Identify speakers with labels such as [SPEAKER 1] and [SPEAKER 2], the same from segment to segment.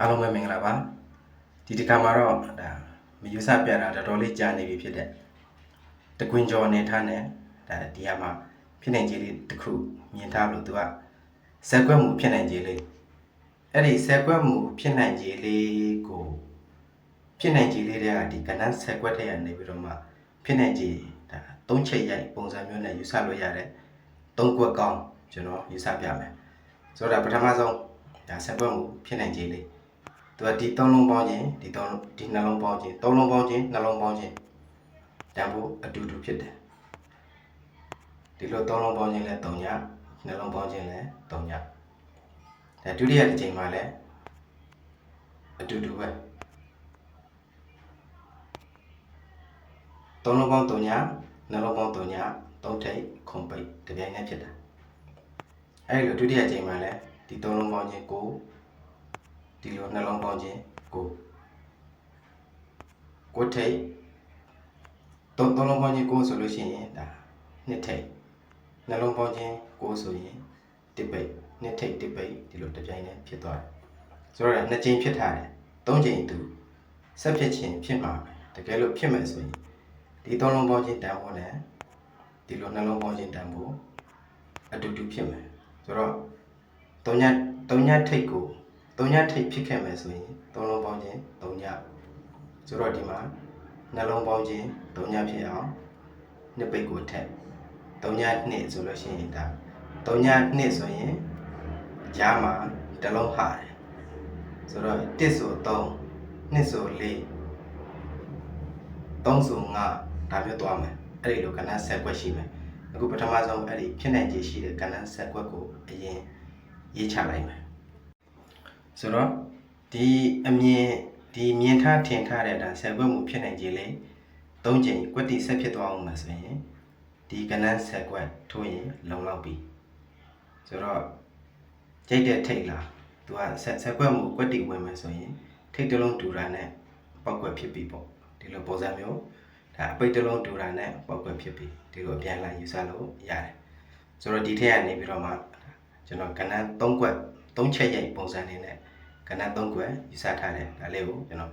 [SPEAKER 1] အားလုံးပဲမင်္ဂလာပါဒီတစ်ခါမှာတော့ဒါမယူဆပြတာတော်တော်လေးကြာနေပြီဖြစ်တဲ့တကွင်ကျော်အနေထားနဲ့ဒါဒီဟာမှာဖြစ်နိုင်ခြေလေးတစ်ခုမြင်ထားလို့သူကဇက်ကွက်မှုဖြစ်နိုင်ခြေလေးအဲ့ဒီဇက်ကွက်မှုဖြစ်နိုင်ခြေလေးကိုဖြစ်နိုင်ခြေလေးတွေကဒီကဏ္ဍဇက်ကွက်ထဲကနေပြီးတော့မှဖြစ်နိုင်ခြေဒါသုံးချက်ရိုက်ပုံစံမျိုးနဲ့ယူဆလို့ရတဲ့သုံးကွက်ကောင်းကျွန်တော်ယူဆပြမယ်ဆိုတော့ဒါပထမဆုံးဒါဇက်ကွက်မှုဖြစ်နိုင်ခြေလေး သူကဒီသုံးလုံးပေါင်းခြင်းဒီသုံးလုံးဒီနှလုံးပေါင်းခြင်းသုံးလုံးပေါင်းခြင်းနှလုံးပေါင်းခြင်းတန်ဖို့အတူတူဖြစ်တယ်ဒီလိုသုံးလုံးပေါင်းခြင်းလဲ3ညနှလုံးပေါင်းခြင်းလဲ3ညဒါဒုတိယတစ်ချိန်မှာလဲအတူတူပဲသုံးလုံးပေါင်း3ညနှလုံးပေါင်း3ညသုံးထိပ်ခုံပိတ်တပြိုင်တည်းဖြစ်တာအဲဒီလိုဒုတိယချိန်မှာလဲဒီသုံးလုံးပေါင်းခြင်း9 ဒီလိုနှလုံးပေါင်းခြင်းကိုကိုထိတ်သုံးသုံးလုံးပေါင်းခြင်းကိုဆိုလို့ရှိရင်ဒါနှစ်ထိတ်နှလုံးပေါင်းခြင်းကိုဆိုရင်တစ်ပိတ်နှစ်ထိတ်တစ်ပိတ်ဒီလိုတစ်ပြိုင်တည်းဖြစ်သွားတယ်ဆိုတော့နှစ်ကြိမ်ဖြစ်ထားတယ်သုံးကြိမ်သူဆက်ဖြစ်ခြင်းဖြစ်မှာပဲတကယ်လို့ဖြစ်မယ်ဆိုရင်ဒီသုံးလုံးပေါင်းခြင်းတန်ဖို့နဲ့ဒီလိုနှလုံးပေါင်းခြင်းတန်ဖို့အတူတူဖြစ်မယ်ဆိုတော့သုံးညသုံးညထိတ်ကို သုံးညထိပ်ဖြစ်ခဲ့မယ်ဆိုရင်သုံးလုံးပေါင်းခြင်းသုံးညဆိုတော့ဒီမှာနှလုံးပေါင်းခြင်းသုံးညဖြစ်အောင်နှစ်ပိတ်ကိုထက်သုံးညနှစ်ဆိုလို့ရှိရင်ဒါသုံးညနှစ်ဆိုရင်ဂျားမှာတစ်လုံးဟာတယ်ဆိုတော့တစ်ဆို3နှစ်ဆို4 3ဆို5ဒါမျိုးသွားမယ်အဲ့ဒီလိုကဏ္ဍဆက်ကွက်ရှိမယ်အခုပထမဆုံးအဲ့ဒီဖြစ်နိုင်ခြေရှိတဲ့ကဏ္ဍဆက်ကွက်ကိုအရင်ရေးချလိုက်မယ် ဆိုတော့ဒီအမြင်ဒီမြင်ထားထင်ထားတဲ့ဒါဆယ်ကွက်မှုဖြစ်နိုင်ခြင်းလေ၃ချိန်ကွက်တိဆက်ဖြစ်သွားအောင်မှာဆိုရင်ဒီကဏ္ဍဆယ်ကွက်ထိုးရင်လုံလောက်ပြီဆိုတော့ကြိတ်တဲ့ထိတ်လားသူကဆက်ဆယ်ကွက်မှုကွက်တိဝင်မယ်ဆိုရင်ထိတ်တစ်လုံးတူတာနဲ့ပောက်ကွက်ဖြစ်ပြီပေါ့ဒီလိုပုံစံမျိုးဒါအပိတ်တစ်လုံးတူတာနဲ့ပောက်ကွက်ဖြစ်ပြီဒီလိုအပြန်လာယူဆလို့ရတယ်ဆိုတော့ဒီထက်ကနေပြီးတော့မှကျွန်တော်ကဏ္ဍ၃ကွက်၃ချက်ရိုက်ပုံစံလေးနဲ့ ကဏ္ဍ၃ခွဲယူဆထားတယ်ဒါလေးကိုကျွန်တော်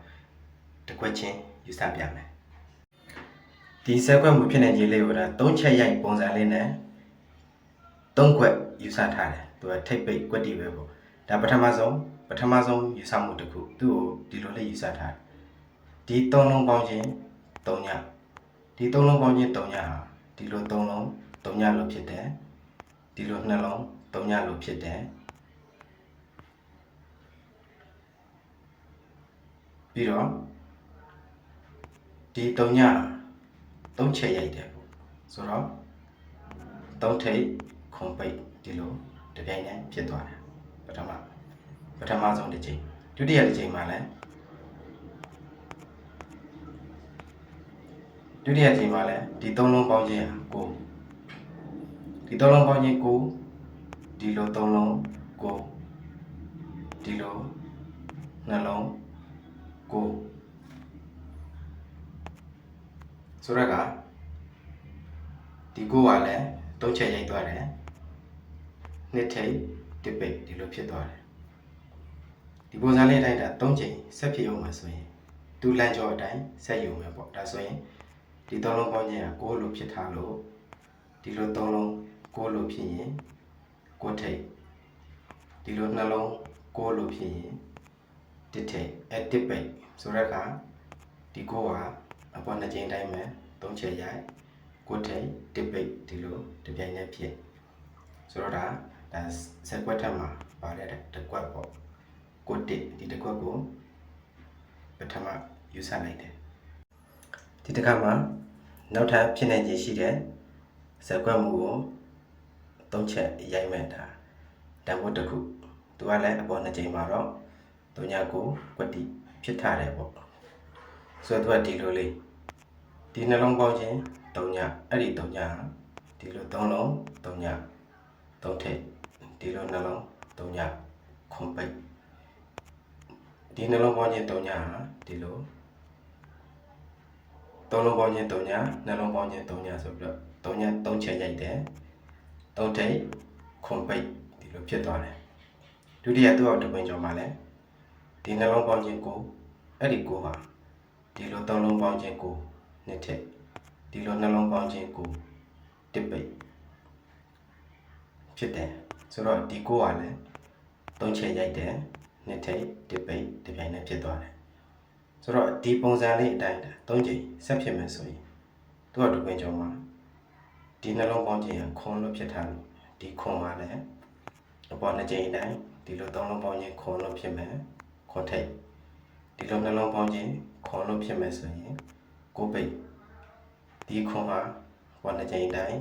[SPEAKER 1] တစ်ခွက်ချင်းယူဆပြမယ်ဒီဆက်ခွက်မှုဖြစ်နေခြင်းလေးကိုဒါ၃ချက်ရိုက်ပုံစံလေးနဲ့၃ခွက်ယူဆထားတယ်သူကထိပ်ပိတ်ကွက်တီပဲပေါ့ဒါပထမဆုံးပထမဆုံးယူဆမှုတစ်ခုသူ့ကိုဒီလိုလေးယူဆထားတယ်ဒီ၃လုံးပေါင်းခြင်း၃ညဒီ၃လုံးပေါင်းခြင်း၃ညဟာဒီလို၃လုံး၃ညလို့ဖြစ်တယ်ဒီလိုနှလုံး၃ညလို့ဖြစ်တယ် ပြီးတော့ဒီ၃ည၃ချက်ရိုက်တယ်ပေါ့ဆိုတော့၃ထိပ်ခွန်ပိတ်ဒီလိုတပြိုင်တည်းဖြစ်သွားတယ်ပထမပထမဆုံးတစ်ချိန်ဒုတိယတစ်ချိန်မှာလည်းဒုတိယတစ်ချိန်မှာလည်းဒီ၃လုံးပေါင်းခြင်းဟာကိုဒီ၃လုံးပေါင်းခြင်းကိုဒီလို၃လုံးကိုဒီလိုနှလုံး ကိုဆိုတော့ကဒီကိုကလည်းသုံးချက်ရိုက်သွားတယ်နှစ်ထိပ်တစ်ပိတ်ဒီလိုဖြစ်သွားတယ်ဒီပုံစံလေးတိုင်းတာ၃ချိန်ဆက်ဖြစ်အောင်မှာဆိုရင်သူလမ်းကြောအတိုင်းဆက်ယူမယ်ပေါ့ဒါဆိုရင်ဒီသုံးလုံးပေါင်းခြင်းကကိုလို့ဖြစ်ထားလို့ဒီလိုသုံးလုံးကိုလို့ဖြစ်ရင်ကိုထိပ်ဒီလိုနှလုံးကိုလို့ဖြစ်ရင် တစ်ထိပ်အဲတစ်ပိတ်ဆိုတော့ကဒီကိုကအပေါ်နှစ်ချိန်တိုင်းမှာသုံးချက်ရိုက်ကိုထိပ်တစ်ပိတ်ဒီလိုတစ်ပြိုင်တည်းဖြစ်ဆိုတော့ဒါဒါဆက်ကွက်ထက်မှာပါတဲ့တစ်ကွက်ပေါ့ကိုတစ်ဒီတစ်ကွက်ကိုပထမယူဆလိုက်တယ်ဒီတစ်ခါမှာနောက်ထပ်ဖြစ်နိုင်ခြေရှိတဲ့ဆက်ကွက်မှုကိုသုံးချက်ရိုက်မဲ့တာတန်ဖို့တစ်ခုသူကလည်းအပေါ်နှစ်ချိန်မှာတော့ တုံညာကိုကွက်တိဖြစ်ထားတယ်ပေါ့ဆိုတော့သူကဒီလိုလေးဒီနှလုံးပေါင်းခြင်းတုံညာအဲ့ဒီတုံညာဒီလိုသုံးလုံးတုံညာသုံးထည့်ဒီလိုနှလုံးတုံညာခွန်ပိတ်ဒီနှလုံးပေါင်းခြင်းတုံညာဒီလိုသုံးလုံးပေါင်းခြင်းတုံညာနှလုံးပေါင်းခြင်းတုံညာဆိုပြီးတော့တုံညာသုံးချက်ရိုက်တယ်သုံးထည့်ခွန်ပိတ်ဒီလိုဖြစ်သွားတယ်ဒုတိယသူ့အောက်တစ်ပင်ကျော်မှာလည်း ဒီနှလုံးပေါင်းခြင်းကိုအဲ့ဒီကိုဟာဒီလိုသုံးလုံးပေါင်းခြင်းကိုနှစ်ထည့်ဒီလိုနှလုံးပေါင်းခြင်းကိုတစ်ပိတ်ဖြစ်တယ်ဆိုတော့ဒီကိုကလည်းသုံးချက်ရိုက်တယ်နှစ်ထည့်တစ်ပိတ်တစ်ပြိုင်နဲ့ဖြစ်သွားတယ်ဆိုတော့ဒီပုံစံလေးအတိုင်းသုံးချိန်ဆက်ဖြစ်မယ်ဆိုရင်သူကဒုပင်ကျော်မှာဒီနှလုံးပေါင်းခြင်းကခွန်လို့ဖြစ်ထားလို့ဒီခွန်ကလည်းအပေါ်နှစ်ချိန်အတိုင်းဒီလိုသုံးလုံးပေါင်းခြင်းခွန်လို့ဖြစ်မယ် ခွန်ထိတ်ဒီလိုနှလုံးပေါင်းခြင်းခွန်လို့ဖြစ်မယ်ဆိုရင်ကိုပိတ်ဒီခွန်ဟာပေါ်နှစ်ချိန်အတိုင်း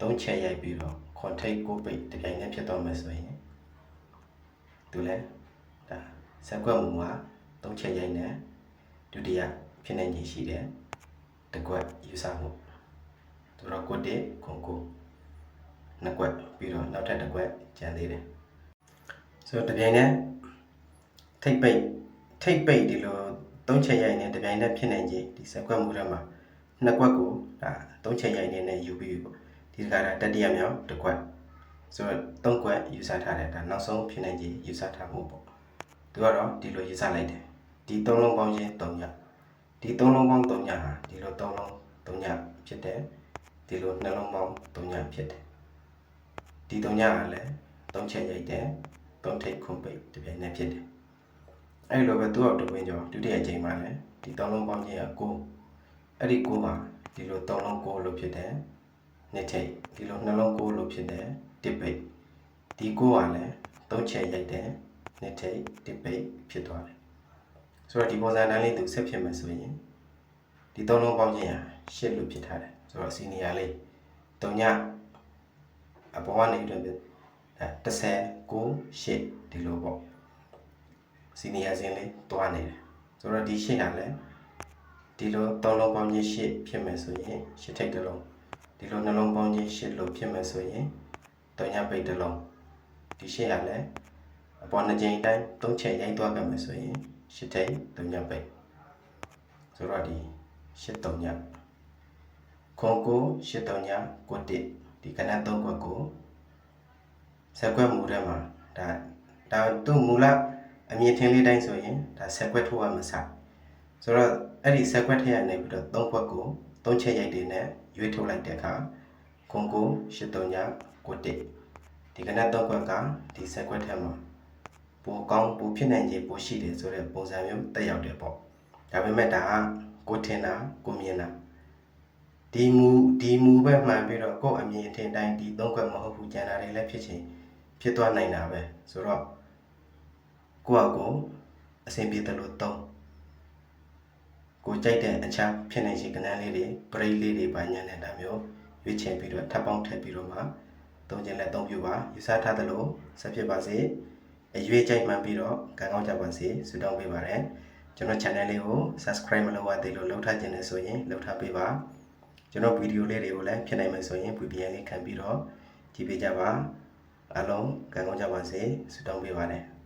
[SPEAKER 1] သုံးချက်ရိုက်ပြီးတော့ခွန်ထိတ်ကိုပိတ်တစ်ပြိုင်နဲ့ဖြစ်သွားမယ်ဆိုရင်သူလည်းဒါဆက်ကွက်မှုမှာသုံးချက်ရိုက်နေဒုတိယဖြစ်နိုင်ခြင်းရှိတယ်တကွက်ယူဆမှုသူတော့ကိုတစ်ခွန်ကိုနှစ်ကွက်ပြီးတော့နောက်ထပ်တစ်ကွက်ကျန်သေးတယ်ဆိုတော့တစ်ပြိုင်နဲ့ ထိတ်ပိတ်ထိတ်ပိတ်ဒီလိုသုံးချက်ရိုက်နေတစ်ပြိုင်နဲ့ဖြစ်နိုင်ခြင်းဒီဆက်ကွက်မှုထဲမှာနှစ်ကွက်ကိုဒါသုံးချက်ရိုက်နေနဲ့ယူပြီးပေါ့ဒီကရတတိယမြောက်တစ်ကွက်ဆိုတော့သုံးကွက်ယူဆထားတယ်ဒါနောက်ဆုံးဖြစ်နိုင်ခြင်းယူဆထားမှုပေါ့သူကတော့ဒီလိုယူဆလိုက်တယ်ဒီသုံးလုံးပေါင်းခြင်း၃ညဒီသုံးလုံးပေါင်း၃ညဟာဒီလိုသုံးလုံး၃ညဖြစ်တယ်ဒီလိုနှလုံးပေါင်း၃ညဖြစ်တယ်ဒီ၃ညကလည်းသုံးချက်ရိုက်တယ်သုံးထိပ်ခုပိတ်တစ်ပြိုင်နဲ့ဖြစ်တယ် အဲ့လိုပဲသူ့အောက်တစ်ပင်းကျော်ဒုတိယအချိန်မှာလည်းဒီသုံးလုံးပေါင်းခြင်းက9အဲ့ဒီ9ပါဒီလိုသုံးလုံး9လို့ဖြစ်တယ်နှစ်ထိပ်ဒီလိုနှလုံး9လို့ဖြစ်တယ်တစ်ပိတ်ဒီ9ကလည်းသုံးချက်ရိုက်တယ်နှစ်ထိပ်တစ်ပိတ်ဖြစ်သွားတယ်ဆိုတော့ဒီပုံစံတိုင်းလေးသူဆက်ဖြစ်မယ်ဆိုရင်ဒီသုံးလုံးပေါင်းခြင်းဟာ8လို့ဖြစ်ထားတယ်ဆိုတော့စီနီယာလေး3ညအပေါ်ကနေတော့အဲ30 9 8ဒီလိုပေါ့ စီနီယာစင်းလေးတွားနေတယ်ဆိုတော့ဒီရှင်းတာလည်းဒီလိုသုံးလုံးပေါင်းခြင်းရှစ်ဖြစ်မယ်ဆိုရင်ရှစ်ထိပ်တစ်လုံးဒီလိုနှလုံးပေါင်းခြင်းရှစ်လို့ဖြစ်မယ်ဆိုရင်တုံညပိတ်တစ်လုံးဒီရှင်းရလည်းအပေါ်နှစ်ကြိမ်တိုင်းသုံးချက်ရိုက်သွားကြမယ်ဆိုရင်ရှစ်ထိပ်တုံညပိတ်ဆိုတော့ဒီရှစ်တုံညခွန်ကိုရှစ်တုံညကိုတစ်ဒီကနတ်သုံးခွက်ကိုဆက်ခွက်မူထဲမှာဒါဒါသူ့မူလ အမြင်ထင်းလေးတိုင်းဆိုရင်ဒါဆက်ခွက်ထိုးရမှာစဆိုတော့အဲ့ဒီဆက်ခွက်ထည့်ရနေပြီးတော့သုံးခွက်ကိုသုံးချက်ရိုက်တွေနဲ့ရွေးထုတ်လိုက်တဲ့အခါခွန်ကိုရှစ်တုံညကိုတစ်ဒီကနတ်သုံးခွက်ကဒီဆက်ခွက်ထဲမှာပိုကောင်းပိုဖြစ်နိုင်ခြေပိုရှိတယ်ဆိုတဲ့ပုံစံမျိုးတက်ရောက်တယ်ပေါ့ဒါပေမဲ့ဒါကကိုထင်တာကိုမြင်တာဒီမူဒီမူပဲမှန်ပြီးတော့ကိုယ့်အမြင်ထင်တိုင်းဒီသုံးခွက်မဟုတ်ဘူးကျန်တာတွေလည်းဖြစ်ချင်းဖြစ်သွားနိုင်တာပဲဆိုတော့ ကိုယ့်အကိုအစဉ်ပြေတယ်လို့သုံးကိုကြိုက်တဲ့အချမ်းဖြစ်နေရှိကဏ္ဍလေးတွေပရိတ်လေးတွေပါညာနဲ့ဒါမျိုးရွေးချယ်ပြီးတော့ထပ်ပေါင်းထည့်ပြီးတော့မှသုံးခြင်းနဲ့သုံးပြပါယူဆထားသလိုဆက်ဖြစ်ပါစေအရွေးကြိုက်မှန်ပြီးတော့ကံကောင်းကြပါစေဆုတောင်းပေးပါရစေကျွန်တော် channel လေးကို subscribe မလုပ်ရသေးလို့လုပ်ထားခြင်းနဲ့ဆိုရင်လုပ်ထားပေးပါကျွန်တော်ဗီဒီယိုလေးတွေကိုလည်းဖြစ်နိုင်မယ်ဆိုရင် VPN လေးခံပြီးတော့ကြည့်ပေးကြပါအားလုံးကံကောင်းကြပါစေဆုတောင်းပေးပါရစေ